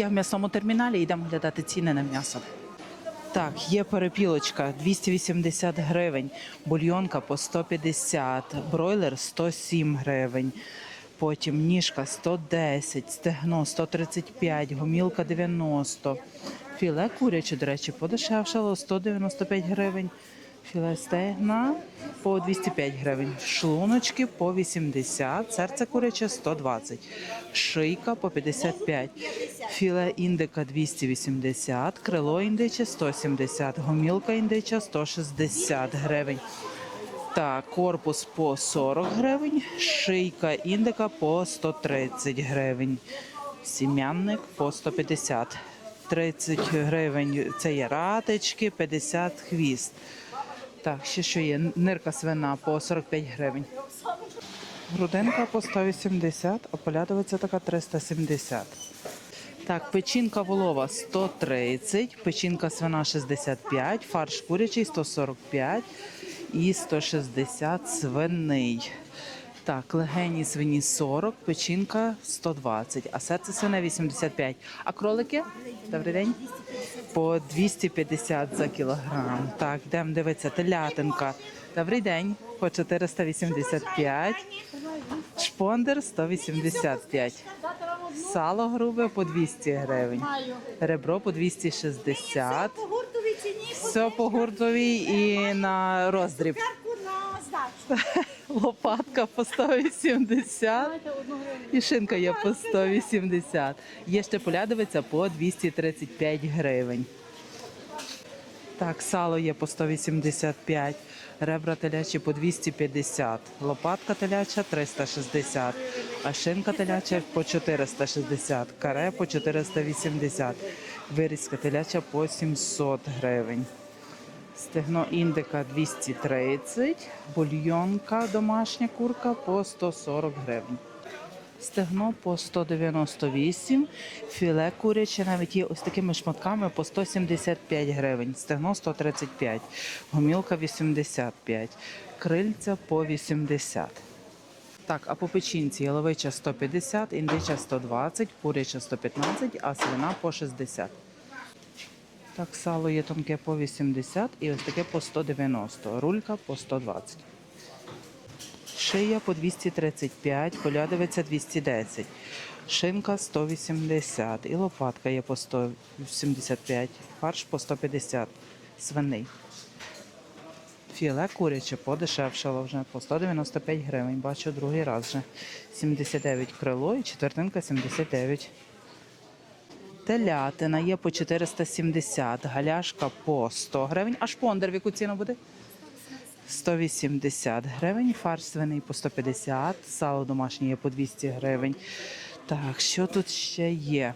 Я в м'ясному терміналі йдемо глядати ціни на м'ясо. Так, є перепілочка 280 гривень, бульйонка по 150, бройлер 107 гривень. Потім ніжка 110, стегно 135, гомілка 90. Філе куряче, до речі, подешевшало 195 гривень. Філе стегна по 205 гривень. Шлуночки по 80, серце куряче 120, шийка по 55, філе індика 280, крило індиче 170, гомілка індича 160 гривень. Так, корпус по 40 гривень, шийка індика по 130 гривень, сім'янник по 150. 30 гривень це є ратички, 50 хвіст. Так, ще що є? Нирка свина по 45 гривень. Грудинка по 180, а така 370. Так, печінка волова 130, печінка свина 65, фарш курячий 145 і 160 свиний. Так, легені свині 40, печінка 120, а серце свине 85. А кролики? Добрий день. По 250 за кілограм. Так, йдемо дивитися, телятинка. Добрий день. По 485. Шпондер 185. Сало грубе по 200 гривень. Ребро по 260. По гуртовій ціні Все по гуртовій і на роздріб. на здачу. Лопатка по 180 і шинка є по 180. Є ще полядовиця по 235 гривень. Так, сало є по 185, ребра телячі по 250, лопатка теляча 360, а шинка теляча по 460, каре по 480, вирізка теляча по 700 гривень. Стегно індика 230, бульйонка домашня курка по 140 гривень. Стегно по 198, філе куряче навіть є ось такими шматками по 175 гривень, стегно 135, гомілка 85, крильця по 80. Так, а по печінці яловича 150, індича 120, куряча 115, а свина по 60. Так, сало є тонке по 80 і ось таке по 190, рулька по 120. Шия по 235, полядовиця 210, шинка 180 і лопатка є по 175, фарш по 150, свиний. Філе куряче подешевшало вже по 195 гривень. Бачу другий раз вже. 79 крило і четвертинка 79. Телятина є по 470, галяшка по 100 гривень. А шпондер в яку ціну буде? 180 гривень, фарш свиний по 150, сало домашнє є по 200 гривень. Так, що тут ще є?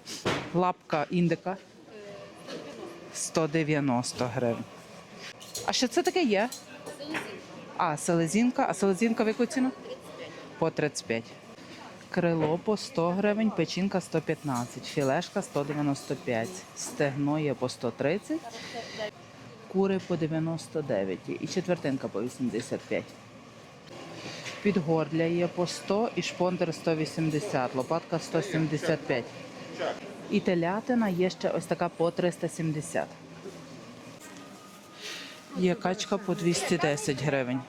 Лапка індика 190 гривень. А що це таке є? А, селезінка. А селезінка в яку ціну? По 35. Крило по 100 гривень, печінка 115, філешка 195, стегно є по 130, кури по 99 і четвертинка по 85. Підгорля є по 100 і шпондер 180, лопатка 175. І телятина є ще ось така по 370. Є качка по 210 гривень.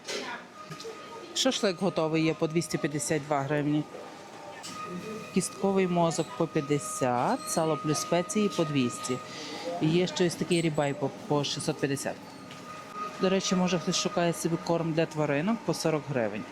Шашлик готовий є по 252 гривні. Кістковий мозок по 50, сало плюс спеції по 200. І є щось такий рібай по, по 650. До речі, може хтось шукає собі корм для тваринок по 40 гривень.